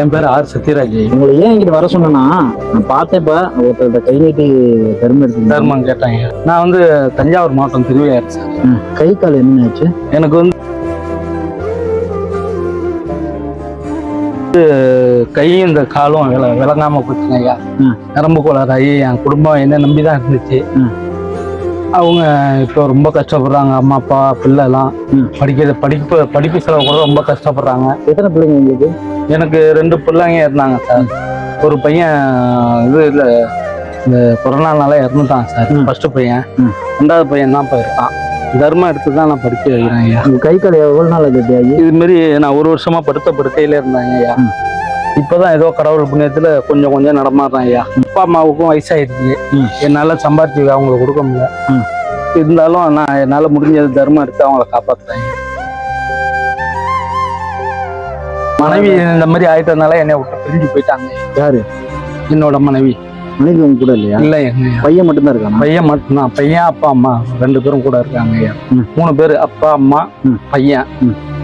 என் பேர் ஆர் சத்யராஜ். உங்களை ஏன் இங்கிட்டு வர சொன்னேன்னா நான் பார்த்தேன் இப்ப ஒருத்தர் கை நீட்டி தர்மம் எடுத்து தர்மம் கேட்டாங்க. நான் வந்து தஞ்சாவூர் மாவட்டம் திருவையாறு சார். கை கால் என்ன ஆச்சு எனக்கு வந்து கையும் இந்த காலும் விள விளங்காம போச்சுங்க ஐயா. நரம்பு கோளாறாகி என் குடும்பம் என்ன நம்பி தான் இருந்துச்சு. அவங்க இப்போ ரொம்ப கஷ்டப்படுறாங்க அம்மா அப்பா பிள்ளைலாம். ம். படிக்கிறது படிப்பு படிப்பு செலவு கூட ரொம்ப கஷ்டப்படுறாங்க. எத்தனை பிள்ளைங்க உங்களுக்கு? எனக்கு ரெண்டு பிள்ளைங்க இருந்தாங்க சார். ஒரு பையன் இது இல்லை இந்த கொரோனானால இறந்துட்டான் சார். ஃபர்ஸ்ட் பையன். ரெண்டாவது பையன் தான் இப்போ இருக்கான் தர்மம் எடுத்து தான் நான் படிக்க வைக்கிறேன் ஐயா. கை கால் எவ்வளவு நாள் இது மாரி நான் ஒரு வருஷமா படுத்த படுக்கையில இருந்தாங்க ஐயா. இப்பதான் ஏதோ கடவுள் புண்ணியத்துல கொஞ்சம் கொஞ்சம் நடமாடுறேன் ஐயா. அப்பா அம்மாவுக்கும் வயசாயிடுச்சு. ம். என்னால சம்பாதிச்சு அவங்களுக்கு கொடுக்க முடியல. இருந்தாலும் நான் என்னால முடிஞ்சது தர்மம் எடுத்து அவங்கள காப்பாத்துறேன். மனைவி இந்த மாதிரி ஆயிட்டதுனால என்னை விட்டு பிரிஞ்சு போயிட்டாங்க. யாரு? என்னோட மனைவி. மனைவி உங்க கூட இல்லையா? இல்ல பையன் மட்டும்தான் இருக்கானா? பையன் மட்டும்தான். பையன் அப்பா அம்மா ரெண்டு பேரும் கூட இருக்காங்க ஐயா. மூணு பேர் அப்பா அம்மா. பையன்.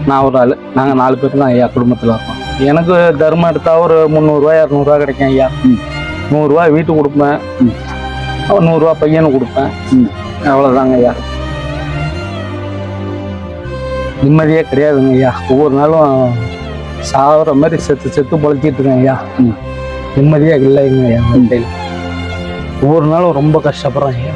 நான் ஒரு ஆளு. நாங்க நாலு பேர் தான் ஐயா குடும்பத்துல இருக்கோம். எனக்கு தர்மம் எடுத்தா ஒரு முந்நூறுரூவா இரநூறுவா கிடைக்கும் ஐயா. நூறுரூவா வீட்டுக்கு கொடுப்பேன். நூறுரூவா பையனுக்கு கொடுப்பேன். அவ்வளோதாங்க ஐயா. நிம்மதியே கிடையாதுங்க ஐயா. ஒவ்வொரு நாளும் சாகுற மாதிரி செத்து செத்து பொழைச்சிட்டு இருக்கேன் ஐயா. ம். நிம்மதியே இல்லைங்க ஐயா. வாழ்க்கையில ஒவ்வொரு நாளும் ரொம்ப கஷ்டப்படுறேன் ஐயா.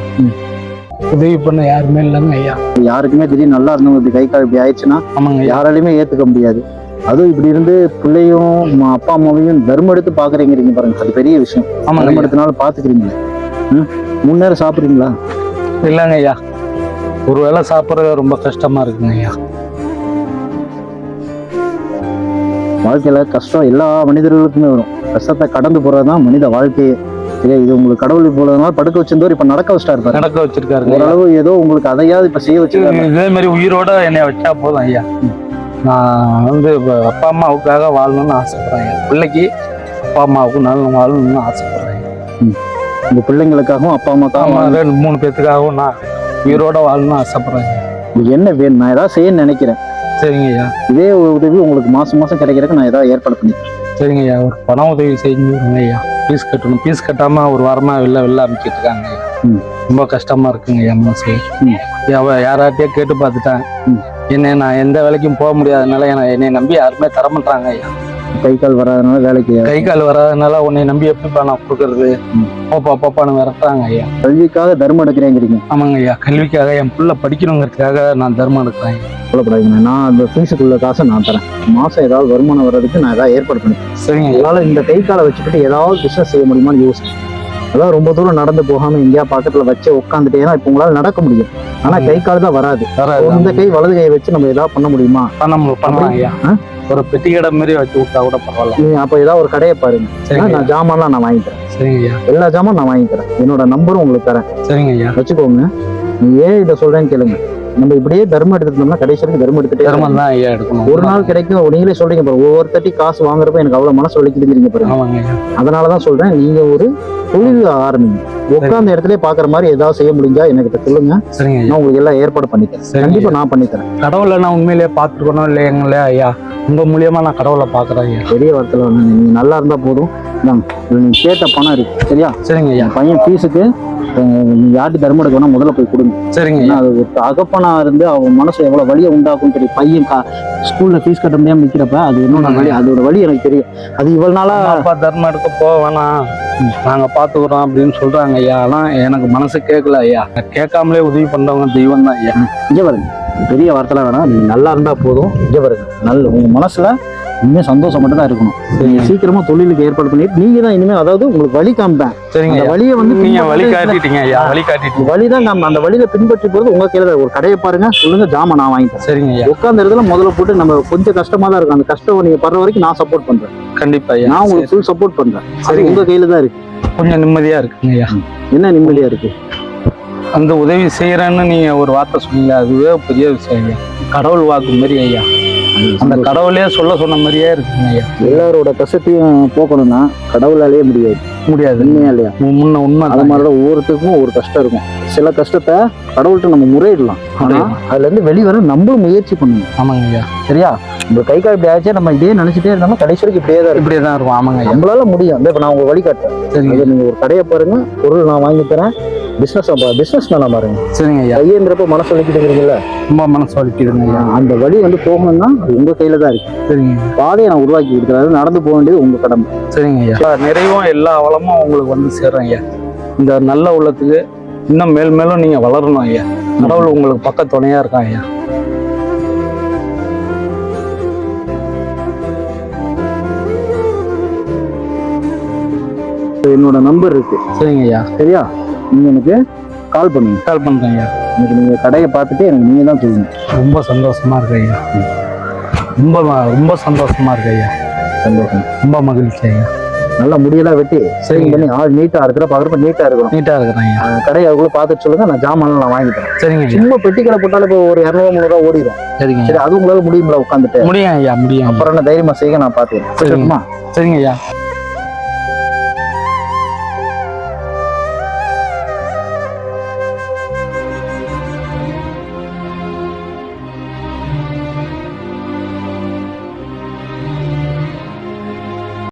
உதவி பண்ண யாருமே இல்லைங்க ஐயா. யாருக்குமே திடீர்னு நல்லா இருந்தவங்க இப்படி கை கால் இப்படி ஆயிடுச்சுன்னா ஆமாங்க யாராலையுமே ஏத்துக்க முடியாது. அதுவும் இப்படி இருந்து பிள்ளையும் அப்பா அம்மாவையும் தர்மம் எடுத்து பாக்குறீங்கிறீங்க பாருங்க. அது பெரிய விஷயம். ஆமாங்க தர்மம். எடுத்தனால பாத்துக்கிறீங்களே ம்? மூணு நேரம் சாப்பிடுறீங்களா? இல்லைங்க ஐயா. ஒரு வேளை சாப்பிட்றது ரொம்ப கஷ்டமா இருக்குங்க ஐயா. வாழ்க்கையில கஷ்டம் எல்லா மனிதர்களுக்குமே வரும். கஷ்டத்தை கடந்து போறதுதான் மனித வாழ்க்கையே சரியா இது உங்களுக்கு கடவுள் போலதுனால படுக்க வச்சிருந்தோர் இப்ப நடக்க வச்சுட்டா இருப்பாரு நடக்க வச்சிருக்காருங்க ஐயா. ஓரளவு ஏதோ உங்களுக்கு அதையாவது இப்ப செய்ய வச்சிருக்காரு. இதே மாதிரி உயிரோட என்னை வச்சா போதும் ஐயா. நான் வந்து இப்ப அப்பா அம்மாவுக்காக வாழணும்னு ஆசைப்படுறேன். ஐயா பிள்ளைக்கு அப்பா அம்மாவுக்கு நல்ல வாழணும்னு ஆசைப்படுறேன். உங்க பிள்ளைங்களுக்காகவும் அப்பா அம்மாக்காகவும் ரெண்டு மூணு பேத்துக்காகவும் நான் உயிரோட வாழணும்னு ஆசைப்படுறேன். என்ன வேணும் நான் ஏதாவது செய்ய நினைக்கிறேன். சரிங்க ஐயா. இதே உதவி உங்களுக்கு மாசம் மாசம் கிடைக்கிறதுக்கு நான் ஏதாவது ஏற்பாடு பண்ணிக்கிறேன். சரிங்க ஐயா. ஒரு பண உதவி செஞ்சுருங்க ஐயா. ஃபீஸ் கட்டணும். ஃபீஸ் கட்டாம ஒரு வாரமா வெளில வெளில அனுப்பிச்சிட்டு இருக்காங்க ஐயா. ம். ரொம்ப கஷ்டமா இருக்குங்க ஐயா மனசு யாராட்டையும் கேட்டு பார்த்துட்டேன் ம். என்னை நான் எந்த வேலைக்கும் போக முடியாதனால என்னை நம்பி யாருமே தர மாட்டாங்க ஐயா. கை கால் வராதனால வேலைக்கு கை கால் வராதனால உன்னை நம்பி எப்படிப்பா நான் கொடுக்கறது. பாப்பா பாப்பான்னு விரட்டுறாங்க ஐயா. கல்விக்காக தர்மம் எடுக்கிறேங்கிறீங்க. ஆமாங்க ஐயா. கல்விக்காக என் புள்ள படிக்கணுங்கிறதுக்காக நான் தர்மம் எடுக்கிறேன். சொல்லப்படாதீங்க நான் அந்த ஃபீஸுக்குள்ள காசை நான் தரேன். மாசம் ஏதாவது வருமானம் வர்றதுக்கு நான் ஏதாவது ஏற்பாடு பண்ணிக்கிறேன். சரிங்க உங்களால இந்த கை காலை வச்சுக்கிட்டு ஏதாவது பிசினஸ் செய்ய முடியுமான்னு யோசிச்சு. அதான் ரொம்ப தூரம் நடந்து போகாம எங்கேயா பக்கத்துல வச்சு உட்காந்துட்டேன்னா இப்போ உங்களால நடக்க முடியும். ஆனா கை கால் தான் வராது. இந்த கை வலது கையை வச்சு நம்ம ஏதாவது பண்ண முடியுமா? பண்ண பண்ணலாம்? ஒரு பெட்டி கடை மாதிரி வச்சு விட்டா கூட பரவாயில்ல. அப்ப ஏதாவது ஒரு கடையை பாருங்க. நான் ஜாமான்லாம் நான் வாங்கி தரேன் சரிங்க எல்லா ஜாமான் நான் வாங்கி தரேன் என்னோட நம்பரும் உங்களுக்கு தரேன். சரிங்க ஐயா. வச்சுக்கோங்க. நீ ஏன் இதை சொல்றேன்னு கேளுங்க. நம்ம இப்படியே தர்மம் எடுத்துட்டோம்னா கடைசி வரைக்கும் தர்மம் எடுத்துட்டே. தர்மம் தான் ஐயா எடுக்கணும். ஒரு நாள் கிடைக்கும் நீங்களே சொல்றீங்க பாரு ஒவ்வொரு தட்டி காசு வாங்குறப்ப எனக்கு அவ்வளவு மனசு வலிக்குதுங்கிறீங்க பாருங்க. ஆமாங்க ஐயா. அதனாலதான் சொல்றேன் நீங்க ஒரு தொழில் ஆரம்பிங்க. உட்கார்ந்த இடத்துல பாக்குற மாதிரி ஏதாவது செய்ய முடிஞ்சா எனக்கு சொல்லுங்க. நான் உங்களுக்கு எல்லாம் ஏற்பாடு பண்ணித்தரேன். சரிங்க கண்டிப்பா நான் பண்ணித்தரேன். கடவுளை நான் உண்மையிலேயே பார்த்துருக்கணும் இல்லைங்களே ஐயா. உங்க மூலியமா நான் கடவுளை பார்க்குறேன் ஐயா. பெரிய வார்த்தையில நீங்க நல்லா இருந்தா போதும். இந்தாங்க, இதுல நீங்க கேட்ட பணம் இருக்கு. சரியா? சரிங்க ஐயா. பையன் ஃபீஸுக்கு நீங்க யார்கிட்ட தர்மம் எடுக்க வேணா முதல்ல போய் கொடுங்க. சரிங்க ஏன்னா அது ஒரு அகப்பனா இருந்து அவன் மனசு எவ்வளவு வலியை உண்டாக்கும் தெரியும். பையன் கா ஸ்கூல்ல ஃபீஸ் கட்ட முடியாம நிக்கிறப்ப அது என்னோட வலி அதோட வலி எனக்கு தெரியும். அது இவ்வளவு நாளா அம்மா அப்பா தர்மம் எடுக்க போக வேணாம். நாங்க பாத்துக்கிறோம் அப்படின்னு சொல்றாங்க ஐயா. ஆனா எனக்கு மனசு கேட்கல ஐயா. கேட்காமலே உதவி பண்றவங்க தெய்வம் தான் ஐயா. இங்க பாருங்க. பெரிய வார்த்தைலாம் வேணாம். நீங்க நல்லா இருந்தா போதும். இங்க பாருங்க. நல்ல உங்க மனசுல இனிமே சந்தோஷம் மட்டும் தான் இருக்கணும். நீங்க சீக்கிரமா தொழிலுக்கு ஏற்பாடு பண்ணிட்டு நீங்க தான் இனிமே அதாவது உங்களுக்கு வழி காமிப்பேன். சரிங்க வழியை வந்து நீங்க வழி காட்டிட்டீங்க ஐயா வழி காட்டிட்டீங்க. வழி தான் நம்ம அந்த வழியில பின்பற்றி போறது உங்க கையில. ஒரு கடையை பாருங்க சொல்லுங்க ஜாமா நான் வாங்கி தரேன். சரிங்க ஐயா. உட்கார்ந்த இடத்துல முதல்ல போட்டு நம்ம கொஞ்சம் கஷ்டமா தான் இருக்கும். அந்த கஷ்டம் நீங்க படுற வரைக்கும் நான் சப்போர்ட் பண்றேன். கண்டிப்பா ஐயா. நான் சரி. உங்களுக்கு ஃபுல் சப்போர்ட் பண்றேன். அது சரிங்க. உங்க கையில தான் இருக்கு. கொஞ்சம் நிம்மதியா இருக்குங்க ஐயா. என்ன நிம்மதியா இருக்கு? அந்த உதவி செய்யறேன்னு நீங்க ஒரு வார்த்தை சொன்னீங்க. அதுவே பெரிய விஷயம் ஐயா. கடவுள் வாக்கு மாதிரி ஐயா. அந்த கடவுளே சொல்ல சொன்ன மாதிரியே இருக்குங்க ஐயா. எல்லாரோட கஷ்டத்தையும் போக்கணும்னா கடவுளாலேயே முடியாது. முடியாது. உண்மையா இல்லையா? முன்ன உண்மை அது மாதிரிதான் ஒவ்வொருத்தருக்கும் ஒரு கஷ்டம் இருக்கும். சில கஷ்டத்தை கடவுள்கிட்ட நம்ம முறையிடலாம். ஆனா அதுல இருந்து வெளிவர நம்மளும் முயற்சி பண்ணணும். ஆமாங்க ஐயா. சரியா? உங்க கை கால் இப்படி ஆச்சு நம்ம இதே நினைச்சிட்டே இருந்தோம்னா கடைசி வரைக்கும் இப்படியே தான் இப்படியே தான் இருக்கும். ஆமாங்க நம்மளால முடியும். இப்ப நான் உங்க வழி காட்டுறேன். சரிங்க. அது நீங்க ஒரு கடையை பாருங்க. பொருள் நான் வாங்கி தரேன். பிசினஸ் பிசினஸ் மேல பாருங்க சரிங்க ஐயா. கையேந்திரப்ப மனசு வலிக்கிட்டு ரொம்ப மனசு வலிக்குதுங்க ஐயா. அந்த வழி வந்து போகணும்னா அது உங்க கையில தான் இருக்கு. சரிங்க. பாதையை நான் உருவாக்கி கொடுக்குறேன். அது நடந்து போக வேண்டியது உங்க கடமை. சரிங்க ஐயா. எல்லா நிறைவும் எல்லா வளமும் உங்களுக்கு வந்து சேரும் ஐயா. இந்த நல்ல உள்ளத்துக்கு இன்னும் மேல் மேலும் நீங்க வளரணும் ஐயா. கடவுள் உங்களுக்கு பக்க துணையா இருக்கான் ஐயா. என்னோட நம்பர் இருக்கு. சரிங்க ஐயா. சரியா? நீங்க எனக்கு கால் பண்ணுங்க. கால் பண்றேன் ஐயா. எனக்கு நீங்க கடையை பார்த்துட்டு எனக்கு நீங்க தான் சொல்லணும் ரொம்ப சந்தோஷமா இருக்கு ஐயா. ரொம்ப ரொம்ப சந்தோஷமா இருக்கு ஐயா. சந்தோஷம். ரொம்ப மகிழ்ச்சி ஐயா. நல்லா முடியெல்லாம் வெட்டி சரிங்க பண்ணி ஆள் நீட்டா இருக்கிற பாக்குறப்ப நீட்டா இருக்கணும். நீட்டா இருக்கிறேன் கடையை அதுக்குள்ள பார்த்துட்டு சொல்லுங்க நான் ஜாமான் நான் வாங்கி தரேன் சரிங்க சும்மா பெட்டி கடை போட்டாலும் இப்போ ஒரு இரநூறு முந்நூறுவா ஓடிடும் சரிங்க சரி அது உங்களால முடியுங்களா உட்காந்துட்டு. முடியும் ஐயா முடியும். அப்புறம் என்ன தைரியமா செய்ய நான் பாத்துக்கிறேன் சரிங்க. சரிம்மா சரிங்க ஐயா.